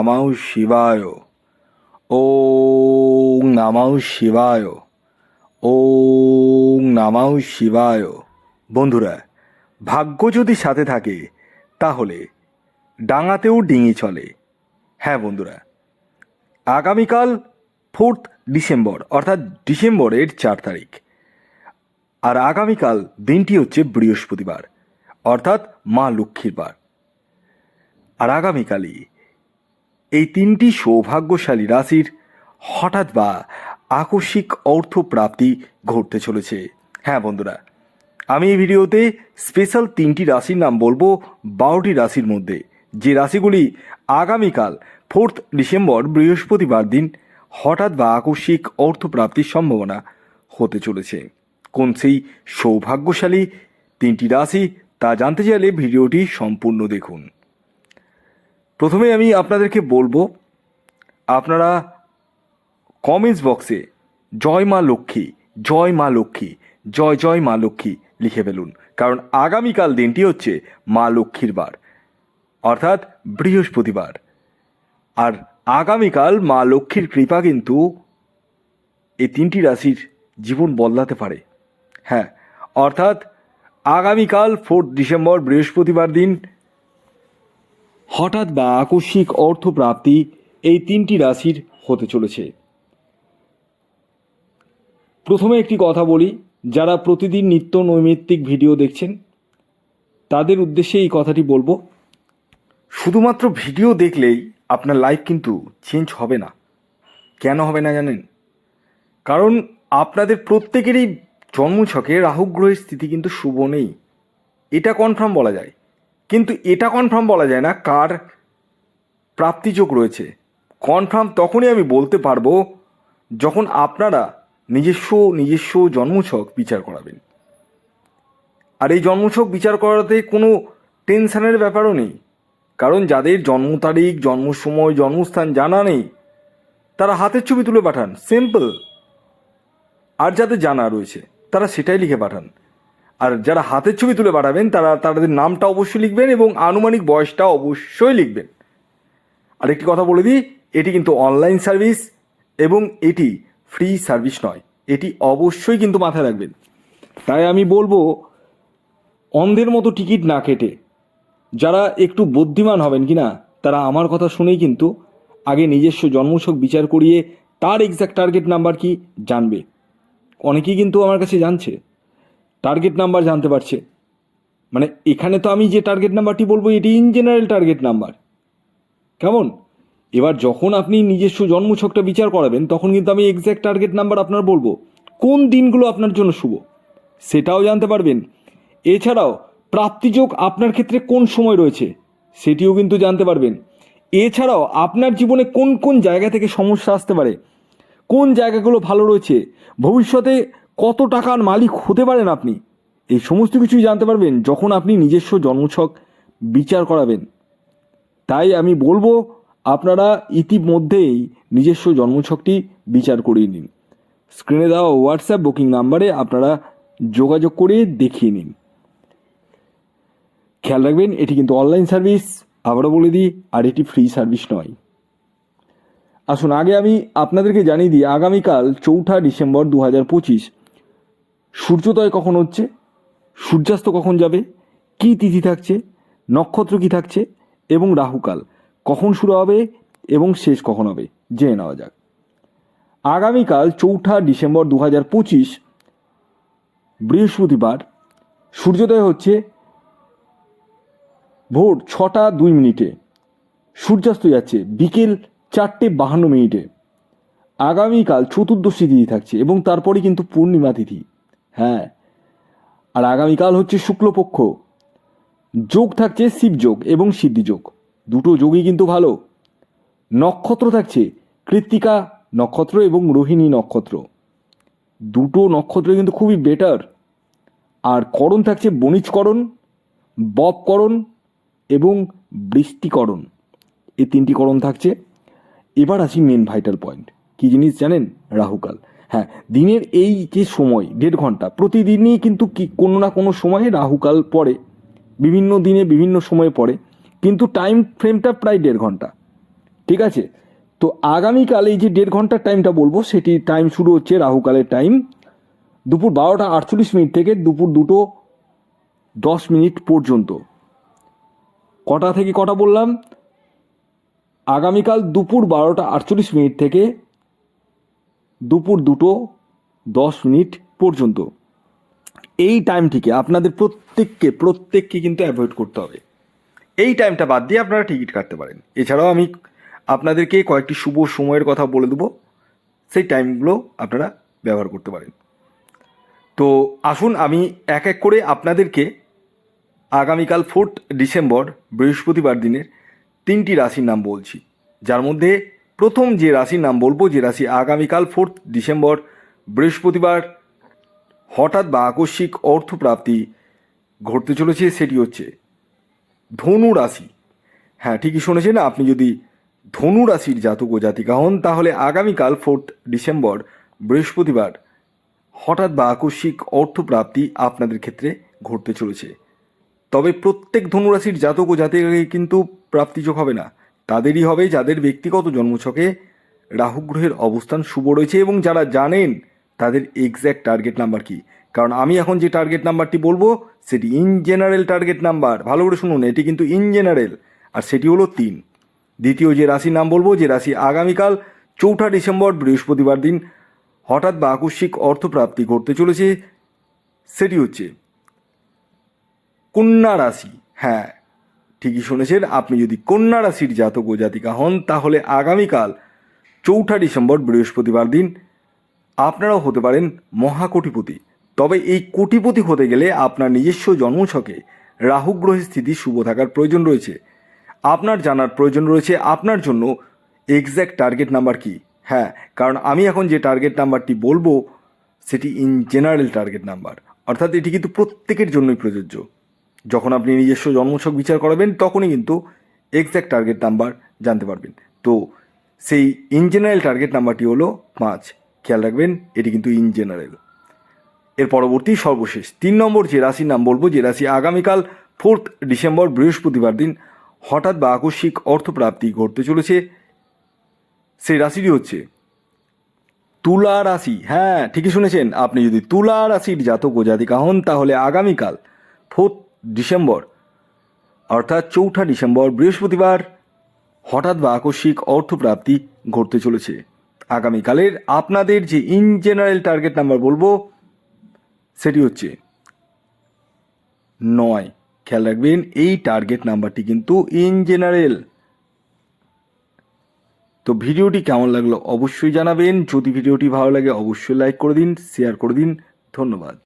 নমঃ শিবায়। ও নমঃ শিবায়। ও নমঃ শিবায়। বন্ধুরা, ভাগ্য যদি সাথে থাকে, তাহলে ডাঙাতেও ডিঙি চলে। হ্যাঁ বন্ধুরা, আগামীকাল ফোর্থ ডিসেম্বর, অর্থাৎ ডিসেম্বরের চার তারিখ। আর আগামীকাল দিনটি হচ্ছে বৃহস্পতিবার, অর্থাৎ মা লক্ষ্মীর বার। আর আগামীকালই এই তিনটি সৌভাগ্যশালী রাশির হঠাৎ বা আকস্মিক অর্থপ্রাপ্তি ঘটতে চলেছে। হ্যাঁ বন্ধুরা, আমি এই ভিডিওতে স্পেশাল তিনটি রাশির নাম বলব বারোটি রাশির মধ্যে। যে রাশিগুলি আগামীকাল ফোর্থ ডিসেম্বর বৃহস্পতিবার দিন হঠাৎ বা আকস্মিক অর্থপ্রাপ্তির সম্ভাবনা হতে চলেছে। কোন সেই সৌভাগ্যশালী তিনটি রাশি তা জানতে চাইলে ভিডিওটি সম্পূর্ণ দেখুন। প্রথমে আমি আপনাদেরকে বলব, আপনারা কমেন্টস বক্সে জয় মা লক্ষ্মী, জয় মা লক্ষ্মী, জয় জয় মা লক্ষ্মী লিখে ফেলুন। কারণ আগামীকাল দিনটি হচ্ছে মা লক্ষ্মীর বার, অর্থাৎ বৃহস্পতিবার। আর আগামীকাল মা লক্ষ্মীর কৃপা কিন্তু এই তিনটি রাশির জীবন বদলাতে পারে। হ্যাঁ অর্থাৎ আগামীকাল ফোর্থ ডিসেম্বর বৃহস্পতিবার দিন হঠাৎ বা আকস্মিক অর্থপ্রাপ্তি এই তিনটি রাশির হতে চলেছে। প্রথমে একটি কথা বলি, যারা প্রতিদিন নিত্য নৈমিত্তিক ভিডিও দেখছেন, তাদের উদ্দেশ্যে এই কথাটি বলব। শুধুমাত্র ভিডিও দেখলেই আপনার লাইফ কিন্তু চেঞ্জ হবে না। কেন হবে না জানেন? কারণ আপনাদের প্রত্যেকেরই জন্মছকে রাহু গ্রহের স্থিতি কিন্তু শুভ নেই। এটা কনফার্ম বলা যায়। কিন্তু এটা কনফার্ম বলা যায় না কার প্রাপ্তিযোগ রয়েছে। কনফার্ম তখনই আমি বলতে পারব যখন আপনারা নিজস্ব নিজস্ব জন্মছক বিচার করাবেন। আর এই জন্মছক বিচার করাতে কোনো টেনশানের ব্যাপারও নেই। কারণ যাদের জন্ম তারিখ, জন্ম সময়, জন্মস্থান জানা নেই, তারা হাতের ছবি তুলে পাঠান সিম্পল আর যাদের জানা রয়েছে, তারা সেটাই লিখে পাঠান। আর যারা হাতের ছবি তুলে পাঠাবেন তারা তাদের নামটা অবশ্যই লিখবেন এবং আনুমানিক বয়সটা অবশ্যই লিখবেন। আরেকটি কথা বলে দিই, এটি কিন্তু অনলাইন সার্ভিস এবং এটি ফ্রি সার্ভিস নয়, এটি অবশ্যই কিন্তু মাথায় রাখবেন। তাই আমি বলব, অন্ধের মতো টিকিট না কেটে, যারা একটু বুদ্ধিমান হবেন কি না তারা আমার কথা শুনেই কিন্তু আগে নিজস্ব জন্মছক বিচার করিয়ে তার এক্স্যাক্ট টার্গেট নাম্বার কি জানবে। অনেকেই কিন্তু আমার কাছে জানছে। টার্গেট নাম্বার জানতে পারছে। মানে এখানে তো আমি যে টার্গেট নাম্বারটি বলব, এটি ইন জেনারেল টার্গেট নাম্বার কেমন? এবার যখন আপনি নিজস্ব জন্মছকটা বিচার করাবেন, তখন কিন্তু আমি এক্স্যাক্ট টার্গেট নাম্বার আপনার বলব। কোন দিনগুলো আপনার জন্য শুভ? সেটাও জানতে পারবেন। এছাড়াও, প্রাপ্তিযোগ আপনার ক্ষেত্রে কোন সময় রয়েছে, সেটিও কিন্তু জানতে পারবেন। এছাড়াও, আপনার জীবনে কোন কোন জায়গা থেকে সমস্যা আসতে পারে, কোন জায়গাগুলো ভালো রয়েছে, ভবিষ্যতে কত টাকার মালিক হতে পারেন আপনি? এই সমস্ত কিছুই জানতে পারবেন যখন আপনি নিজস্ব জন্মছক বিচার করাবেন। তাই আমি বলব, আপনারা ইতিমধ্যেই নিজস্ব জন্মছকটি বিচার করিয়ে নিন। স্ক্রিনে দেওয়া হোয়াটসঅ্যাপ বুকিং নাম্বারে আপনারা যোগাযোগ করে দেখিয়ে নিন। খেয়াল রাখবেন, এটি কিন্তু অনলাইন সার্ভিস, আবারও বলে দিই, আর এটি ফ্রি সার্ভিস নয়। আসুন, আগে আমি আপনাদেরকে জানিয়ে দিই, আগামীকাল চৌঠা ডিসেম্বর দু হাজার পঁচিশ সূর্যোদয় কখন হচ্ছে? সূর্যাস্ত কখন যাবে? কী তিথি থাকছে? নক্ষত্র কী থাকছে? এবং রাহুকাল কখন শুরু হবে এবং শেষ কখন হবে? জেনে নেওয়া যাক। আগামীকাল চৌঠা ডিসেম্বর দু হাজার পঁচিশ, বৃহস্পতিবার, সূর্যোদয় হচ্ছে ভোর ছটা দুই মিনিটে। সূর্যাস্ত যাচ্ছে বিকেল চারটে বাহান্ন মিনিটে। আগামীকাল চতুর্দশী তিথি থাকছে এবং তারপরে কিন্তু পূর্ণিমা তিথি। হ্যাঁ। আর আগামীকাল হচ্ছে শুক্লপক্ষ। যোগ থাকছে শিবযোগ এবং সিদ্ধিযোগ দুটো যোগই কিন্তু ভালো। নক্ষত্র থাকছে কৃত্তিকা নক্ষত্র এবং রোহিণী নক্ষত্র। দুটো নক্ষত্র কিন্তু খুবই বেটার আর করণ থাকছে বণিজকরণ, বপকরণ এবং বৃষ্টিকরণ। এই তিনটি করণ থাকছে। এবার আসি মেন ভাইটাল পয়েন্ট কী জিনিস জানেন? রাহুকাল। হ্যাঁ দিনের এই যে সময়, দেড় ঘণ্টা, প্রতিদিনই কিন্তু কি কোনো না কোনো সময়ে রাহুকাল পড়ে, বিভিন্ন দিনে বিভিন্ন সময়ে পড়ে, কিন্তু টাইম ফ্রেমটা প্রায় দেড় ঘণ্টা, ঠিক আছে? তো আগামীকাল এই যে দেড় ঘণ্টার টাইমটা বলব, সেটি টাইম শুরু হচ্ছে রাহুকালের টাইম দুপুর বারোটা আটচল্লিশ মিনিট থেকে দুপুর দুটো দশ মিনিট পর্যন্ত। কটা থেকে কটা বললাম? আগামীকাল দুপুর বারোটা আটচল্লিশ মিনিট থেকে দুপুর দুটো, দশ মিনিট পর্যন্ত। এই টাইমটিকে আপনাদের প্রত্যেককে প্রত্যেককে কিন্তু অ্যাভয়েড করতে হবে। এই টাইমটা বাদ দিয়ে আপনারা টিকিট কাটতে পারেন। এছাড়াও আমি আপনাদেরকে কয়েকটি শুভ সময়ের কথা বলে দেবো। সেই টাইমগুলো আপনারা ব্যবহার করতে পারেন। তো আসুন আমি এক এক করে আপনাদেরকে আগামীকাল ফোর্থ ডিসেম্বর বৃহস্পতিবার দিনের তিনটি রাশির নাম বলছি। যার মধ্যে প্রথম যে রাশির নাম বলব, যে রাশি আগামীকাল ফোর্থ ডিসেম্বর বৃহস্পতিবার হঠাৎ বা আকস্মিক অর্থপ্রাপ্তি ঘটতে চলেছে, সেটি হচ্ছে ধনু রাশি। হ্যাঁ ঠিকই শুনেছেন, আপনি যদি ধনু রাশির জাতক ও জাতিকা হন, তাহলে আগামীকাল ফোর্থ ডিসেম্বর বৃহস্পতিবার হঠাৎ বা আকস্মিক অর্থপ্রাপ্তি আপনাদের ক্ষেত্রে ঘটতে চলেছে। তবে প্রত্যেক ধনুরাশির জাতক ও জাতিকাকে কিন্তু প্রাপ্তিযোগ হবে না। তাদেরই হবে যাদের ব্যক্তিগত জন্মছকে রাহু গ্রহের অবস্থান শুভ রয়েছে এবং যারা জানেন তাদের এক্স্যাক্ট টার্গেট নাম্বার কি। কারণ আমি এখন যে টার্গেট নাম্বারটি বলব, সেটি ইন জেনারেল টার্গেট নাম্বার ভালো করে শুনুন, এটি কিন্তু ইন জেনারেল আর সেটি হলো তিন। দ্বিতীয় যে রাশির নাম বলব, যে রাশি আগামীকাল চৌঠা ডিসেম্বর বৃহস্পতিবার দিন, হঠাৎ বা আকস্মিক অর্থপ্রাপ্তি ঘটতে চলেছে, সেটি হচ্ছে কন্যা রাশি। হ্যাঁ ঠিকই শুনেছেন, আপনি যদি কন্যা রাশির জাতক ও জাতিকা হন, তাহলে আগামীকাল চৌঠা ডিসেম্বর বৃহস্পতিবার দিন আপনারাও হতে পারেন মহাকোটিপতি। তবে এই কোটিপতি হতে গেলে আপনার নিজস্ব জন্মছকে রাহু গ্রহের স্থিতি শুভ থাকার প্রয়োজন রয়েছে। আপনার জানার প্রয়োজন রয়েছে আপনার জন্য এক্স্যাক্ট টার্গেট নাম্বার কি? হ্যাঁ কারণ আমি এখন যে টার্গেট নাম্বারটি বলব, সেটি ইন জেনারেল টার্গেট নাম্বার অর্থাৎ এটি কিন্তু প্রত্যেকের জন্যই প্রযোজ্য। যখন আপনি নিজস্ব জন্মছক বিচার করাবেন, তখনই কিন্তু এক্স্যাক্ট টার্গেট নাম্বার জানতে পারবেন। তো সেই ইন জেনারেল টার্গেট নাম্বারটি হলো পাঁচ। খেয়াল রাখবেন, এটি কিন্তু ইন জেনারেল এর পরবর্তী সর্বশেষ। তিন নম্বর যে রাশির নাম বলব, যে রাশি আগামীকাল ফোর্থ ডিসেম্বর বৃহস্পতিবার দিন হঠাৎ বা আকস্মিক অর্থপ্রাপ্তি ঘটতে চলেছে। সেই রাশিটি হচ্ছে তুলা রাশি। হ্যাঁ ঠিকই শুনেছেন। আপনি যদি তুলা রাশির জাতক ও জাতিকা হন, তাহলে আগামীকাল ফোর্থ ডিসেম্বর, অর্থাৎ চৌঠা ডিসেম্বর, বৃহস্পতিবার, হঠাৎ বা আকস্মিক অর্থপ্রাপ্তি ঘটতে চলেছে। আগামীকালের আপনাদের যে ইন জেনারেল টার্গেট নাম্বার বলব, সেটি হচ্ছে নয়। খেয়াল রাখবেন, এই টার্গেট নাম্বারটি কিন্তু ইন জেনারেল তো ভিডিওটি কেমন লাগল অবশ্যই জানাবেন। যদি ভিডিওটি ভালো লাগে, অবশ্যই লাইক করে দিন শেয়ার করে দিন। ধন্যবাদ।